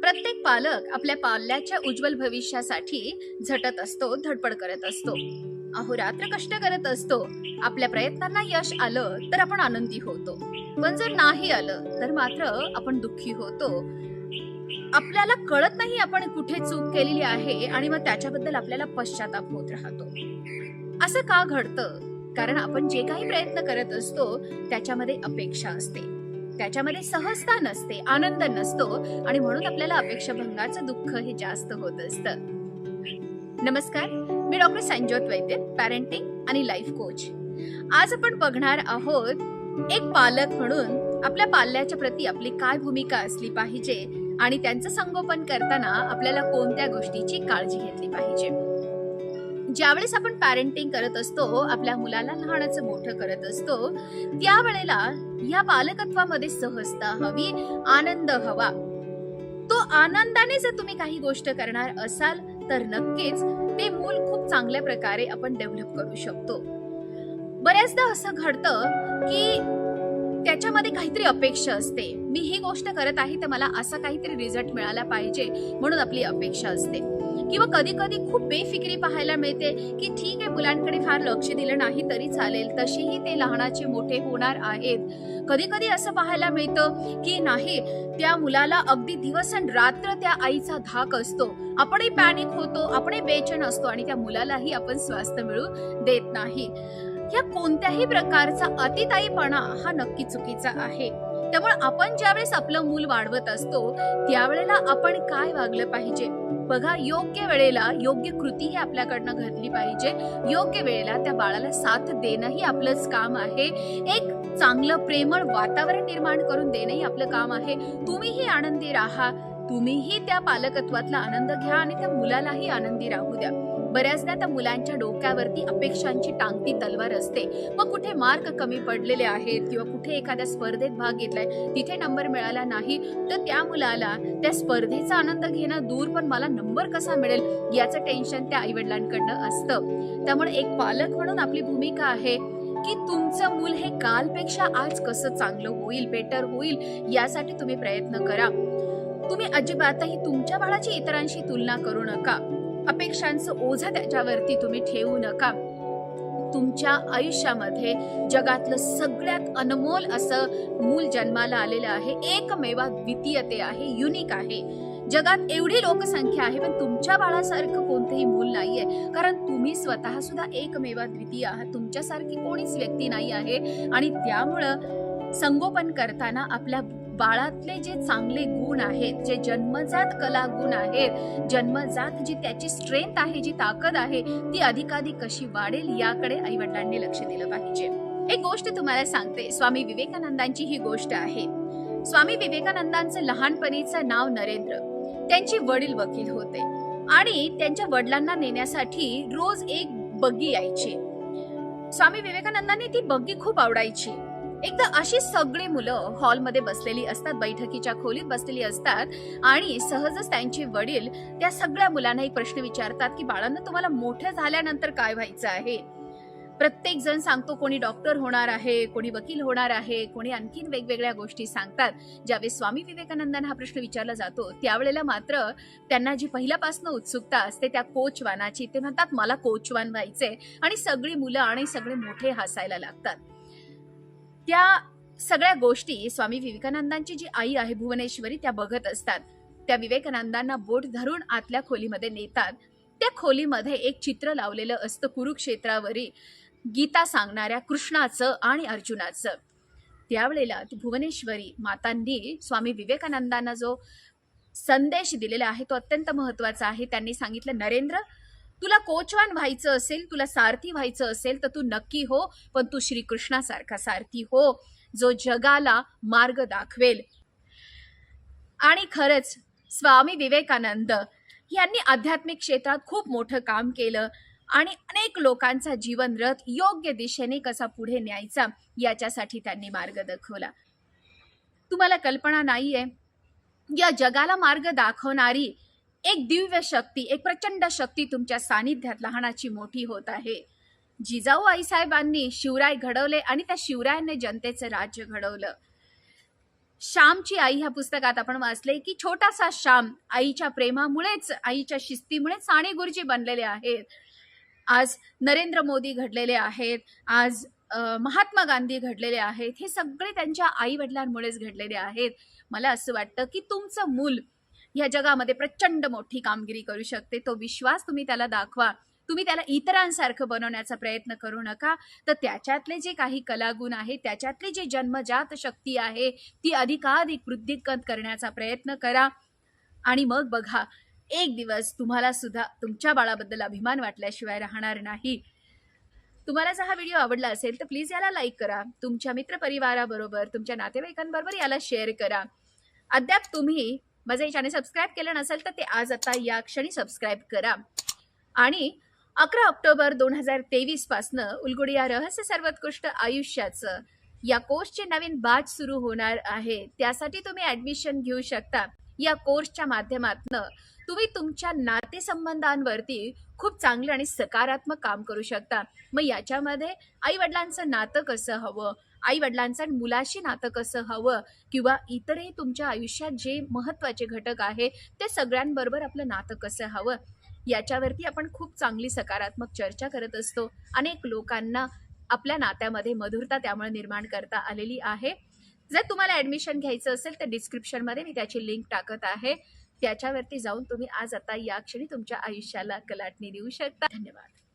प्रत्येक पालक आपल्या पाल्याच्या उज्ज्वल भविष्यासाठी झटत असतो धडपड करत असतो. अहोरात्र कष्ट करत असतो. आपल्या प्रयत्नांना यश आलं तर आपण आनंदी होतो. पण जर नाही आलं तर मात्र आपण दुःखी होतो. आपल्याला कळत नाही आपण कुठे चूक केलेली आहे आणि मग त्याच्याबद्दल आपल्याला पश्चाताप होत राहतो. असं का घडतं? कारण आपण जे काही प्रयत्न करत असतो त्याच्यामध्ये अपेक्षा असते. त्याच्यामध्ये सहजता नसते आनंद नसतो आणि म्हणून आपल्याला अपेक्षाभंगाचं दुःख हे जास्त होत असतं. नमस्कार मी डॉक्टर संजोत वैद्य पॅरेंटिंग आणि लाईफ कोच. आज आपण बघणार आहोत एक पालक म्हणून आपल्या पाल्याच्या प्रती आपली काय भूमिका असली पाहिजे आणि त्यांचं संगोपन करताना आपल्याला कोणत्या गोष्टीची काळजी घेतली पाहिजे? ज्यावेळेस आपण पॅरेंटिंग करत असतो आपल्या मुलाला लहानाचं मोठं करत असतो त्यावेळेला या पालकत्वामध्ये सहजता हवी आनंद हवा. तो आनंदाने जर तुम्ही काही गोष्ट करणार असाल तर नक्कीच ते मूल खूप चांगल्या प्रकारे आपण डेव्हलप करू शकतो. बऱ्याचदा असं घडतं की त्याच्यामध्ये काहीतरी अपेक्षा असते. मी ही गोष्ट करत आहे तर मला असा काहीतरी रिझल्ट मिळाला पाहिजे म्हणून आपली अपेक्षा असते. किंवा कधी कधी खूप बेफिक्री पाहायला मिळते की ठीक आहे मुलांकडे फार लक्ष दिलं नाही तरी चालेल तशीही ते लहानाचे मोठे होणार आहेत. कधी कधी असं पाहायला मिळतं की नाही त्या मुलाला अगदी दिवस आणि रात्र त्या आईचा धाक असतो. आपणही पॅनिक होतो आपणही बेचैन असतो आणि त्या मुलालाही आपण स्वास्थ्य मिळू देत नाही. या कोणत्याही प्रकारचा अतिताईपणा हा नक्की चुकीचा आहे. त्यामुळे आपण ज्यावेळेस आपलं मूल वाढवत असतो त्यावेळेला आपण काय वागलं पाहिजे? बघा योग्य वेळेला योग्य कृती ही आपल्याकडनं घडली पाहिजे. योग्य वेळेला त्या बाळाला साथ देणंही आपलंच काम आहे. एक चांगलं प्रेमळ वातावरण निर्माण करून देणंही आपलं काम आहे. तुम्हीही आनंदी राहा. तुम्हीही त्या पालकत्वातला आनंद घ्या आणि त्या मुलालाही आनंदी राहू द्या. बऱ्याचदा त्या मुलांच्या डोक्यावरती अपेक्षांची टांगती तलवार असते. मग कुठे मार्क कमी पडलेले आहेत किंवा कुठे एखाद्या स्पर्धेत भाग घेतलाय तिथे नंबर मिळाला नाही तर त्या मुलाला त्या स्पर्धेचा आनंद घेणं दूर पण मला नंबर कसा मिळेल याचं टेन्शन त्या आईवडिलांकडनं असतं. त्यामुळे एक पालक म्हणून आपली भूमिका आहे की तुमचं मूल हे कालपेक्षा आज कसं चांगलं होईल बेटर होईल यासाठी तुम्ही प्रयत्न करा. तुम्ही अजिबातही तुमच्या बाळाची इतरांशी तुलना करू नका. अपेक्षांचं ओझं त्याच्यावरती तुम्ही ठेवू नका. तुमच्या आयुष्यामध्ये जगातलं सगळ्यात अनमोल असं मूल जन्माला आलेलं आहे. एकमेवा द्वितीय ते आहे युनिक आहे. जगात एवढी लोकसंख्या आहे पण तुमच्या बाळासारखं कोणतंही मूल नाहीये. कारण तुम्ही स्वतः सुद्धा एकमेवा द्वितीय आहात. तुमच्यासारखी कोणीच व्यक्ती नाही आहे. आणि त्यामुळं संगोपन करताना आपल्या बाळातले जे चांगले गुण आहेत जे जन्मजात कला गुण आहेत जन्मजात जी त्याची स्ट्रेंथ आहे जी ताकद आहे ती अधिकाधिक कशी वाढेल याकडे आई वडिलांनी लक्ष दिलं पाहिजे. एक गोष्ट तुम्हाला सांगते स्वामी विवेकानंदांची ही गोष्ट आहे. स्वामी विवेकानंदांचं लहानपणीचं नाव नरेंद्र. त्यांची वडील वकील होते. आणि त्यांच्या वडिलांना नेण्यासाठी रोज एक बग्गी यायची. स्वामी विवेकानंदांनी ती बग्गी खूप आवडायची. एकदा अशी सगळी मुलं हॉलमध्ये बसलेली असतात बैठकीच्या खोलीत बसलेली असतात आणि सहजच त्यांचे वडील त्या सगळ्या मुलांना एक प्रश्न विचारतात की बाळांना तुम्हाला मोठं झाल्यानंतर काय व्हायचं आहे? प्रत्येक जण सांगतो कोणी डॉक्टर होणार आहे कोणी वकील होणार आहे कोणी आणखीन वेगवेगळ्या गोष्टी सांगतात. ज्यावेळेस स्वामी विवेकानंदांना हा प्रश्न विचारला जातो त्यावेळेला मात्र त्यांना जी पहिल्यापासून उत्सुकता असते त्या कोचवानाची ते म्हणतात मला कोचवान व्हायचंय. आणि सगळी मुलं आणि सगळे मोठे हसायला लागतात. त्या सगळ्या गोष्टी स्वामी विवेकानंदांची जी आई आहे भुवनेश्वरी त्या बघत असतात. त्या विवेकानंदांना बोट धरून आतल्या खोलीमध्ये नेतात. त्या खोलीमध्ये एक चित्र लावलेलं असतं कुरुक्षेत्रावरील गीता सांगणाऱ्या कृष्णाचं आणि अर्जुनाचं. त्यावेळेला भुवनेश्वरी मातांनी स्वामी विवेकानंदांना जो संदेश दिलेला आहे तो अत्यंत महत्त्वाचा आहे. त्यांनी सांगितलं नरेंद्र तुला कोचवान व्हायचं असेल तुला सारथी व्हायचं असेल तर तू नक्की हो पण तू श्रीकृष्णासारखा सारथी हो जो जगाला मार्ग दाखवेल. आणि खरंच स्वामी विवेकानंद यांनी आध्यात्मिक क्षेत्रात खूप मोठं काम केलं आणि अनेक लोकांचा जीवनरथ योग्य दिशेने कसा पुढे न्यायचा याच्यासाठी त्यांनी मार्ग दाखवला. तुम्हाला कल्पना नाहीये या जगाला मार्ग दाखवणारी एक दिव्य शक्ती एक प्रचंड शक्ती तुमच्या सानिध्यात लहानाची मोठी होत आहे. जिजाऊ आईसाहेबांनी शिवराय घडवले आणि त्या शिवरायाने जनतेचं राज्य घडवलं. श्यामची आई ह्या पुस्तकात आपण वाचले की छोटासा श्याम आईच्या प्रेमामुळेच आईच्या शिस्तीमुळेच साने गुरुजी बनलेले आहेत. आज नरेंद्र मोदी घडलेले आहेत आज महात्मा गांधी घडलेले आहेत हे सगळे त्यांच्या आई वडिलांमुळेच घडलेले आहेत. मला असं वाटतं की तुमचं मूल ह्या जगामध्ये प्रचंड मोठी कामगिरी करू शकते. तो विश्वास तुम्ही त्याला दाखवा. तुम्ही त्याला इतरांसारखं बनवण्याचा प्रयत्न करू नका. तर त्याच्यातले जे काही कलागुण आहे त्याच्यातली जी जन्मजात शक्ती आहे ती अधिकाधिक वृद्धिंगत करण्याचा प्रयत्न करा. आणि मग बघा एक दिवस तुम्हाला सुद्धा तुमच्या बाळाबद्दल अभिमान वाटल्याशिवाय राहणार नाही. तुम्हाला जर हा व्हिडिओ आवडला असेल तर प्लीज याला लाईक करा. तुमच्या मित्रपरिवाराबरोबर तुमच्या नातेवाईकांबरोबर याला शेअर करा. अद्याप तुम्ही माझं हे चॅनल सबस्क्राईब केलं नसेल तर ते आज आता या क्षणी सबस्क्राईब करा. आणि अकरा ऑक्टोबर दोन हजार तेवीस पासनं उलगुडी या रहस्य सर्वोत्कृष्ट आयुष्याचं या कोर्सचे नवीन बॅच सुरू होणार आहे. त्यासाठी तुम्ही ऍडमिशन घेऊ शकता. या कोर्सच्या माध्यमातून तुम्ही तुमच्या नातेसंबंधांवरती खूप चांगलं आणि सकारात्मक काम करू शकता. मग याच्यामध्ये आई वडिलांचं नातं कसं हवं? आई वडिलांचं आणि मुलाशी नातं कसं हवं किंवा इतरही तुमच्या आयुष्यात जे महत्त्वाचे घटक आहे ते सगळ्यांबरोबर आपलं नातं कसं हवं याच्यावरती आपण खूप चांगली सकारात्मक चर्चा करत असतो. अनेक लोकांना आपल्या नात्यामध्ये मधुरता त्यामुळे निर्माण करता आलेली आहे. जर तुम्हाला ॲडमिशन घ्यायचं असेल तर डिस्क्रिप्शनमध्ये मी त्याची लिंक टाकत आहे. त्याच्यावरती जाऊन तुम्ही आज आता या क्षणी तुमच्या आयुष्याला कलाटणी देऊ शकता. धन्यवाद.